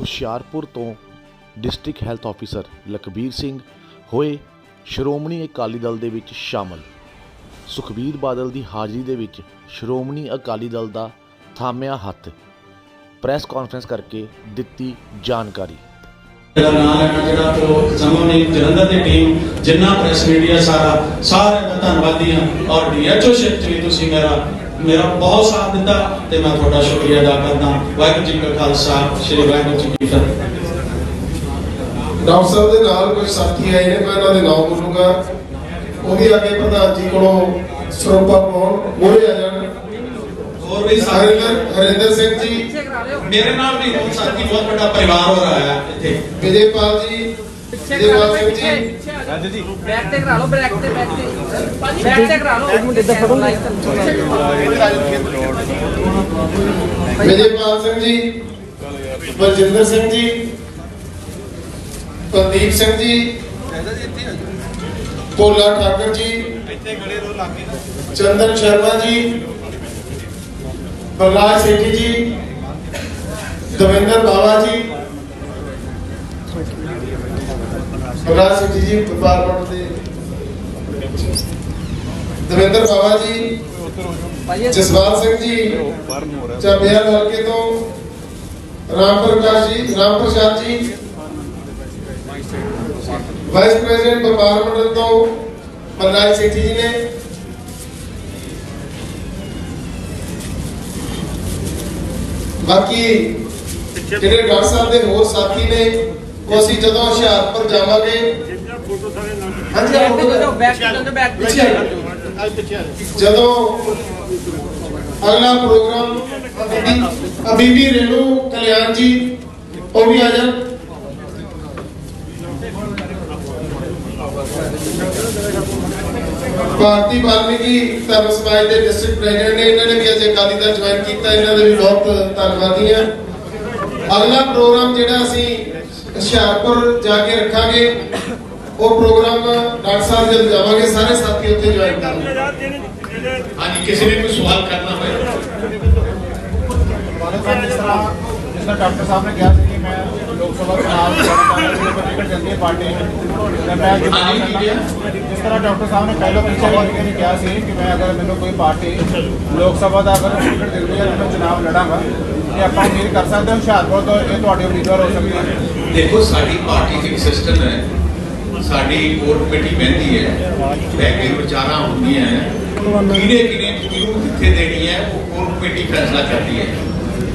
ਹੁਸ਼ਿਆਰਪੁਰ ਤੋਂ district health officer Lakhbir Singh ਹੋਏ ਸ਼੍ਰੋਮਣੀ ਅਕਾਲੀ ਦਲ ਦੇ ਵਿੱਚ ਸ਼ਾਮਲ। ਸੁਖਬੀਰ ਬਾਦਲ ਦੀ ਹਾਜ਼ਰੀ ਦੇ ਵਿੱਚ ਸ਼੍ਰੋਮਣੀ ਅਕਾਲੀ ਦਲ ਦਾ ਥਾਮਿਆ ਹੱਥ। ਪ੍ਰੈਸ ਕਾਨਫਰੰਸ ਕਰਕੇ ਦਿੱਤੀ ਜਾਣਕਾਰੀ। ਮੇਰਾ ਨਾਮ ਲੈਣਾ ਜਿਹੜਾ ਤੋਂ ਸਮੂਹ ਨੇ ਜਲੰਧਰ ਦੀ ਟੀਮ ਜਿੰਨਾ ਪ੍ਰੈਸ ਮੀਡੀਆ ਸਾਰਾ ਸਾਰਿਆਂ ਦਾ ਧੰਨਵਾਦੀ ਹਾਂ। ਔਰ ਡੀਐਚਓ ਸ਼ਿਪ ਵੀ ਤੁਸੀਂ ਮੇਰਾ ਮੇਰਾ ਬਹੁਤ ਸਾਥ ਦਿੱਤਾ ਤੇ ਮੈਂ ਤੁਹਾਡਾ ਸ਼ੁਕਰੀਆ ਅਦਾ ਕਰਦਾ। ਵਾਹਿਗੁਰੂ ਜੀ ਕਾ ਖਾਲਸਾ ਸ੍ਰੀ ਵਾਹਿਗੁਰੂ ਜੀ ਕੀ ਫਤਿਹ। ਡਾਕਟਰ ਸਾਹਿਬ ਦੇ ਨਾਲ ਕੁਝ ਸਾਥੀ ਆਏ ਨੇ ਮੈਂ ਉਹਨਾਂ ਦੇ ਨਾਮ ਬੋਲੂੰਗਾ ਉਹ ਵੀ ਅੱਗੇ ਪ੍ਰਧਾਨ ਜੀ ਕੋਲੋਂ ਸਰੋਪਾ ਪਾਉਣ ਮੋਰੇ ਆ ਜਾਣ। ਹੋਰ ਵੀ ਸਾਰੇ ਹਰਿੰਦਰ ਸਿੰਘ ਜੀ। ਮੇਰੇ ਨਾਲ ਵੀ ਬਹੁਤ ਸਾਥੀ ਬਹੁਤ ਵੱਡਾ ਪਰਿਵਾਰ ਹੋ ਰਿਹਾ ਹੈ ਇੱਥੇ। ਵਿਜੇਪਾਲ ਜੀ ਵਿਜੇਪਾਲ ਸਿੰਘ ਜੀ। ਬੈਕ ਤੇ ਕਰਾ ਲਓ ਬੈਕ ਤੇ ਬੈਕ ਤੇ। ਬੈਕ ਤੇ ਕਰਾ ਲਓ। ਇੱਕ ਮਿੰਟ ਇੱਧਰ ਫੜੋ। ਵਿਜੇਪਾਲ ਸਿੰਘ ਜੀ ਬਲਜਿੰਦਰ ਸਿੰਘ ਜੀ ਕੁਲਦੀਪ ਸਿੰਘ ਜੀ ਭੋਲਾ ਠਾਕਰ ਜੀ ਚੰਦਨ ਸ਼ਰਮਾ ਜੀ ਪ੍ਰਗਾਸ਼ ਸੇਠੀ ਜੀ ਦਵਿੰਦਰ ਬਾਵਾ ਜੀ ਪ੍ਰਗਾਸ਼ ਸੇਠੀ ਜੀ ਡਿਪਾਰਟਮੈਂਟ ਦੇ। ਦਵਿੰਦਰ ਬਾਵਾ ਜੀ ਜਸਵਾਲ ਸਿੰਘ ਜੀ ਚਾਬਿਆਰ ਹਲਕੇ ਤੋਂ ਰਾਮ ਪ੍ਰਕਾਸ਼ ਜੀ, ਰਾਮ ਪ੍ਰਸਾਦ ਜੀ ਵਾਈਸ ਪ੍ਰੈਜ਼ੀਡੈਂਟ ਵਪਾਰ ਮੰਡਲ ਤੋਂ ਮਨਰਾਜ ਸੇਠੀ ਜੀ ਨੇ। ਬਾਕੀ ਜਿਹੜੇ ਡਾਕਟਰ ਸਾਹਿਬ ਦੇ ਹੋਰ ਸਾਥੀ ਨੇ ਉਹ ਅਸੀਂ ਜਦੋਂ ਹੁਸ਼ਿਆਰਪੁਰ ਜਾਵਾਂਗੇ। ਹਾਂਜੀ ਤੇ ਫੋਟੋ ਜਾਓ। ਬੈਕ ਤੇ ਬੈਕ ਪਿੱਛੇ ਆ। ਜਦੋਂ ਅਗਲਾ ਪ੍ਰੋਗਰਾਮ ਅਬੀਬੀ ਅਬੀਬੀ ਰੇਣੂ ਕਲਿਆਣ ਜੀ ਉਹ ਵੀ ਆ ਜਾਣ। ਭਾਰਤੀ ਵਾਲਮੀਕੀ ਧਰਮ ਸਮਾਜ ਦੇ ਡਿਸਟ੍ਰਿਕਟ ਪ੍ਰੈਜ਼ੀਡੈਂਟ ਨੇ ਇਹਨਾਂ ਨੇ ਵੀ ਅੱਜ ਅਕਾਲੀ ਦਲ ਜੁਆਇਨ ਕੀਤਾ ਇਹਨਾਂ ਦੇ ਵੀ ਬਹੁਤ ਧੰਨਵਾਦੀ ਹਾਂ। ਅਗਲਾ ਪ੍ਰੋਗਰਾਮ ਜਿਹੜਾ ਅਸੀਂ ਹੁਸ਼ਿਆਰਪੁਰ ਜਾ ਕੇ ਰੱਖਾਂਗੇ ਉਹ ਪ੍ਰੋਗਰਾਮ ਡਾਕਟਰ ਸਾਹਿਬ ਜਦ ਜਾਵਾਂਗੇ ਸਾਰੇ ਸਾਥੀ ਉੱਥੇ ਜੁਆਇਨ ਕਰਨਗੇ ਹਾਂਜੀ ਕਿਸੇ ਨੇ ਕੋਈ ਸਵਾਲ ਕਰਨਾ ਹੋਵੇ ਜਿਸ ਤਰ੍ਹਾਂ ਜਿਸ ਤਰ੍ਹਾਂ ਡਾਕਟਰ ਸਾਹਿਬ ਨੇ ਕਿਹਾ ਸੀ ਕਿ ਮੈਂ ਲੋਕ ਸਭਾ ਚੁਣਾਵ ਲੜਨਾ ਟਿਕਟ ਜਲਦੀ ਹੈ ਪਾਰਟੀ ਤੇ ਮੈਂ ਅੱਜ ਹਾਂਜੀ, ਕੀ ਕਿਹਾ? ਜਿਸ ਤਰ੍ਹਾਂ ਡਾਕਟਰ ਸਾਹਿਬ ਨੇ ਪਹਿਲਾਂ ਪਿੱਛੇ ਵਾਰ ਨੇ ਕਿਹਾ ਸੀ ਕਿ ਮੈਂ ਅਗਰ ਮੈਨੂੰ ਕੋਈ ਪਾਰਟੀ ਲੋਕ ਸਭਾ ਦਾ ਅਗਰ ਟਿਕਟ ਦਿੰਦੀ ਹੈ ਤਾਂ ਮੈਂ ਚੁਣਾਵ ਲੜਾਂਗਾ ਇਹ ਆਪਾਂ ਉਮੀਦ ਕਰ ਸਕਦੇ ਹਾਂ ਹੁਸ਼ਿਆਰਪੁਰ ਤੋਂ ਇਹ ਤੁਹਾਡੇ ਉਮੀਦਵਾਰ ਹੋ ਸਕਦੇ ਹਨ ਦੇਖੋ ਸਾਡੀ ਪਾਰਟੀ ਦੀ ਸਿਸਟਮ ਹੈ। ਸਾਡੀ ਕੋਰ ਕਮੇਟੀ ਬਹਿੰਦੀ ਹੈ। ਬਹਿ ਕੇ ਵਿਚਾਰਾਂ ਹੁੰਦੀਆਂ ਹੈ। ਕਿਹਨੇ ਕਿਹਨੇ ਕਿਹਨੂੰ ਕਿੱਥੇ ਦੇਣੀ ਹੈ ਉਹ ਕੋਰ ਕਮੇਟੀ ਫੈਸਲਾ ਕਰਦੀ ਹੈ।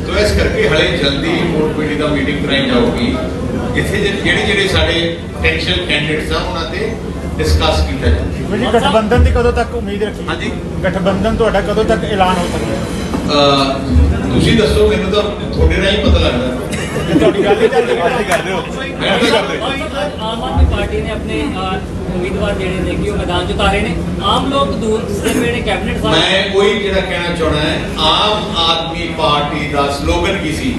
ਤੋ ਇਸ ਕਰਕੇ ਹਲੇ ਜਲਦੀ ਕੋਰ ਕਮੇਟੀ ਦਾ ਮੀਟਿੰਗ ਕਰਾਈ ਜਾਊਗੀ। ਜਿੱਥੇ ਜੇ- ਜਿਹੜੇ ਜਿਹੜੇ ਸਾਡੇ ਪੋਟੈਂਸ਼ੀਅਲ ਕੈਂਡੀਡੇਟਸ ਆ ਉਹਨਾਂ ਤੇ ਡਿਸਕਸ ਕੀਤਾ ਜਾਊਗਾ ਜੀ ਗਠਬੰਧਨ ਦੀ ਕਦੋਂ ਤੱਕ ਉਮੀਦ ਰੱਖੀ? ਹਾਂਜੀ। ਗਠਬੰਧਨ ਤੁਹਾਡਾ ਕਦੋਂ ਤੱਕ ਐਲਾਨ ਹੋ ਸਕਦਾ ਹੈ? ਤੁਸੀਂ ਦੱਸੋ ਮੈਨੂੰ ਤਾਂ ਤੁਹਾਡੇ ਨਾਲ ਹੀ ਪਤਾ ਲੱਗਦਾ। ਤੁਹਾਡੀ ਗੱਲ ਹੀ ਚੱਲ ਰਹੀ ਕਰਦੇ ਹੋ ਮੈਂ ਤਾਂ ਕਰਦੇ ਆਮ ਆਦਮੀ ਪਾਰਟੀ ਨੇ ਆਪਣੇ ਉਮੀਦਵਾਰ ਜਿਹੜੇ ਨੇ ਕਿ ਉਹ ਮੈਦਾਨ 'ਚ ਉਤਾਰੇ ਨੇ। ਆਮ ਲੋਕ ਦੂਰ ਨੇ ਕੈਬਨਿਟ ਸਾਹਿਬ ਮੈਂ ਕੋਈ ਜਿਹੜਾ ਕਹਿਣਾ ਚਾਹਣਾ ਹੈ ਆਮ ਆਦਮੀ ਪਾਰਟੀ ਦਾ ਸਲੋਗਨ ਕੀ ਸੀ?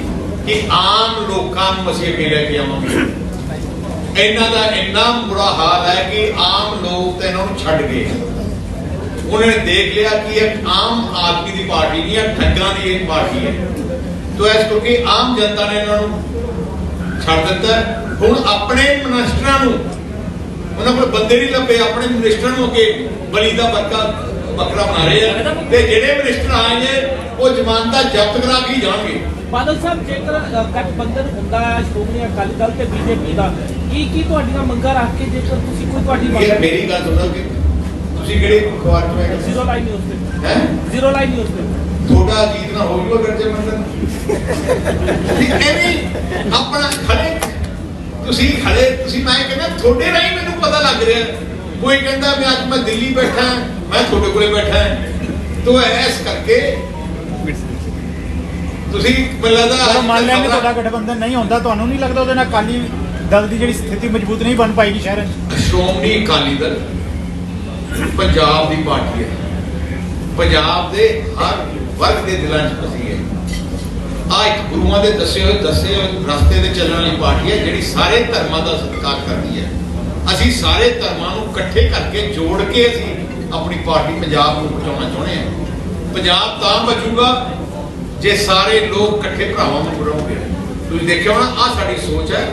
ਕਿ ਆਮ ਲੋਕਾਂ ਨੂੰ ਅਸੀਂ ਅੱਗੇ ਲੈ ਕੇ ਆਵਾਂਗੇ। ਇਹਨਾਂ ਦਾ ਇੰਨਾ ਬੁਰਾ ਹਾਲ ਹੈ ਕਿ ਆਮ ਲੋਕ ਤਾਂ ਇਹਨਾਂ ਨੂੰ ਛੱਡ ਗਏ। ਉਹਨਾਂ ਨੇ ਦੇਖ ਲਿਆ ਕਿ ਇਹ ਆਮ ਆਦਮੀ ਦੀ ਪਾਰਟੀ ਨਹੀਂ ਹੈ ਠੱਗਾਂ ਦੀ ਇਹ ਪਾਰਟੀ ਹੈ। ਤੋ ਇਸ ਕਰਕੇ ਆਮ ਜਨਤਾ ਨੇ ਇਹਨਾਂ ਨੂੰ ਛੱਡ ਦਿੱਤਾ। ਹੁਣ ਆਪਣੇ ਮਿਨਿਸਟਰਾਂ ਨੂੰ ਉਹਨਾਂ ਕੋਲ ਬੰਦੇ ਨਹੀਂ ਲੱਭੇ ਆਪਣੇ ਮਿਨਿਸਟਰਾਂ ਨੂੰ ਅੱਗੇ ਬਲੀ ਦਾ ਬੱਕਾ ਬੱਕਰਾ ਬਣਾ ਰਹੇ ਆ। ਤੇ ਜਿਹੜੇ ਮਿਨਿਸਟਰ ਆਏ ਨੇ ਉਹ ਜ਼ਮਾਨਤਾਂ ਜ਼ਬਤ ਕਰਾ ਕੇ ਜਾਣਗੇ। ਬਾਦਲ ਸਾਹਿਬ ਜੇਕਰ ਗਠਬੰਧਨ ਹੁੰਦਾ ਹੈ ਸ਼੍ਰੋਮਣੀ ਅਕਾਲੀ ਦਲ ਤੇ ਬੀਜੇਪੀ ਦਾ ਕੀ ਕੀ ਤੁਹਾਡੀਆਂ ਮੰਗਾਂ ਰੱਖ ਕੇ ਜੇਕਰ ਤੁਸੀਂ ਕੋਈ ਤੁਹਾਡੀ ਮੰਗ ਮੇਰੀ ਗੱਲ ਸੁਣੋ ਕਿ ਤੁਸੀਂ ਕਿਹੜੇ ਅਖਬਾਰ ਚ ਮੈਂ ਜ਼ੀਰੋ ਲਾਈਨ ਨਿਊਜ਼ ਤੇ। ਹੈ? ਜ਼ੀਰੋ ਲਾਈਨ ਨਿਊਜ਼ ਤੇ। ਤੁਹਾਡਾ ਅਜੀਤ ਨਾ ਹੋ ਜੂਗਾ ਗੱਜੇ ਮੰਡਲ ਠੀਕ ਐਵੇਂ ਆਪਣਾ ਖੜੇ। ਤੁਸੀਂ ਖੜੇ ਤੁਸੀਂ ਮੈਂ ਕਹਿੰਦਾ ਤੁਹਾਡੇ ਰਾਹੀਂ ਮੈਨੂੰ ਪਤਾ ਲੱਗ ਰਿਹਾ। ਕੋਈ ਕਹਿੰਦਾ ਮੈਂ ਅੱਜ ਮੈਂ ਦਿੱਲੀ ਬੈਠਾ ਹਾਂ, ਮੈਂ ਤੁਹਾਡੇ ਕੋਲੇ ਬੈਠਾ। ਹਾਂ ਤੋ ਐਸ ਕਰਕੇ ਤੁਸੀਂ ਮੈਨੂੰ ਲੱਗਦਾ ਮੰਨ ਲੈਂਦੇ ਤੁਹਾਡਾ ਗਠਬੰਧਨ ਨਹੀਂ ਹੁੰਦਾ ਤੁਹਾਨੂੰ ਨਹੀਂ ਲੱਗਦਾ ਉਹਦੇ ਨਾਲ ਅਕਾਲੀ ਦਲ ਦੀ ਜਿਹੜੀ ਸਥਿਤੀ ਮਜ਼ਬੂਤ ਨਹੀਂ ਬਣ ਪਾਏਗੀ ਸ਼ਹਿਰ 'ਚ? ਸ਼੍ਰੋਮਣੀ ਅਕਾਲੀ ਦਲ ਪੰਜਾਬ ਦੀ ਪਾਰਟੀ ਹੈ। ਪੰਜਾਬ ਦੇ ਹਰ ਵਰਗ ਦੇ ਦਿਲਾਂ 'ਚ ਵਸੀ ਹੈ। ਆ ਇੱਕ ਗੁਰੂਆਂ ਦੇ ਦੱਸੇ ਹੋਏ ਦੱਸੇ ਹੋਏ ਰਸਤੇ ਤੇ ਚੱਲਣ ਵਾਲੀ ਪਾਰਟੀ ਹੈ, ਜਿਹੜੀ ਸਾਰੇ ਧਰਮਾਂ ਦਾ ਸਤਿਕਾਰ ਕਰਦੀ ਹੈ। ਅਸੀਂ ਸਾਰੇ ਧਰਮਾਂ ਨੂੰ ਇਕੱਠੇ ਕਰਕੇ ਜੋੜ ਕੇ ਅਸੀਂ ਆਪਣੀ ਪਾਰਟੀ ਪੰਜਾਬ ਨੂੰ ਬਚਾਉਣਾ ਚਾਹੁੰਦੇ ਹਾਂ। ਪੰਜਾਬ ਤਾਂ ਬਚੂਗਾ ਜੇ ਸਾਰੇ ਲੋਕ ਇਕੱਠੇ ਭਰਾਵਾਂ ਨੂੰ ਰਹੋਗੇ ਤੁਸੀਂ ਦੇਖਿਆ ਹੋਣਾ ਆ ਸਾਡੀ ਸੋਚ ਹੈ।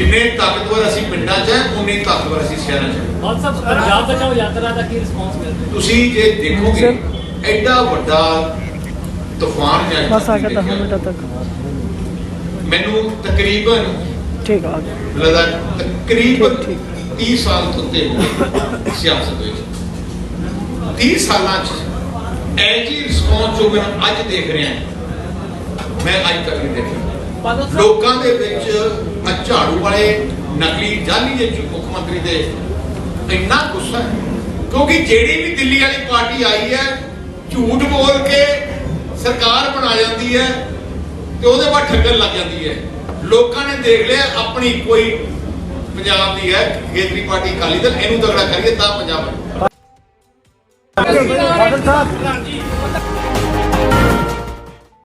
ਜਿੰਨੇ ਤਾਕਤਵਰ ਅਸੀਂ ਪਿੰਡਾਂ 'ਚ ਹੈ ਉਨੇ ਤਾਕਤਵਰ ਅਸੀਂ ਸ਼ਹਿਰਾਂ 'ਚ ਬਹੁਤ ਸਭ ਪੰਜਾਬ ਬਚਾਓ ਯਾਤਰਾ ਦਾ ਕੀ ਰਿਸਪੌਂਸ ਮਿਲਦਾ? ਤੁਸੀਂ ਜੇ ਦੇਖੋਗੇ ਐਡਾ ਵੱਡਾ ਤੂਫਾਨ ਜਾਂ ਬਸ ਆ ਗਿਆ 10 ਮਿੰਟਾਂ ਤੱਕ। ਮੈਨੂੰ ਤਕਰੀਬਨ ਠੀਕ ਆ ਲਗਾ ਤਕਰੀਬਨ 30 ਸਾਲ ਤੋਂ ਤੇ ਸਿਆਸਤ ਵਿੱਚ। 30 ਸਾਲਾਂ 'ਚ ਐਜੀ ਰਿਸਪੌਂਸ ਜੋ ਮੈਂ ਅੱਜ ਦੇਖ ਰਿਹਾ ਮੈਂ ਅੱਜ ਤੱਕ ਨਹੀਂ ਦੇਖਿਆ। ਲੋਕਾਂ ਦੇ ਵਿੱਚ ਆ ਝਾੜੂ ਵਾਲੇ ਨਕਲੀ ਜਾਲੀ ਦੇ ਮੁੱਖ ਮੰਤਰੀ ਦੇ ਇੰਨਾ ਗੁੱਸਾ ਕਿਉਂਕਿ ਜਿਹੜੀ ਵੀ ਦਿੱਲੀ ਵਾਲੀ ਪਾਰਟੀ ਆਈ ਹੈ, ਝੂਠ ਬੋਲ ਕੇ ਸਰਕਾਰ ਬਣਾ ਜਾਂਦੀ ਹੈ ਤੇ ਉਹਦੇ ਬਾਅਦ ਠੱਗਣ ਲੱਗ ਜਾਂਦੀ ਹੈ। ਲੋਕਾਂ ਨੇ ਦੇਖ ਲਿਆ, ਆਪਣੀ ਕੋਈ ਪੰਜਾਬ ਦੀ ਹੈ, ਖੇਤਰੀ ਪਾਰਟੀ ਅਕਾਲੀ ਦਲ, ਇਹਨੂੰ ਤਗੜਾ ਕਰੀਏ ਤਾਂ ਪੰਜਾਬ ਬਣੂ।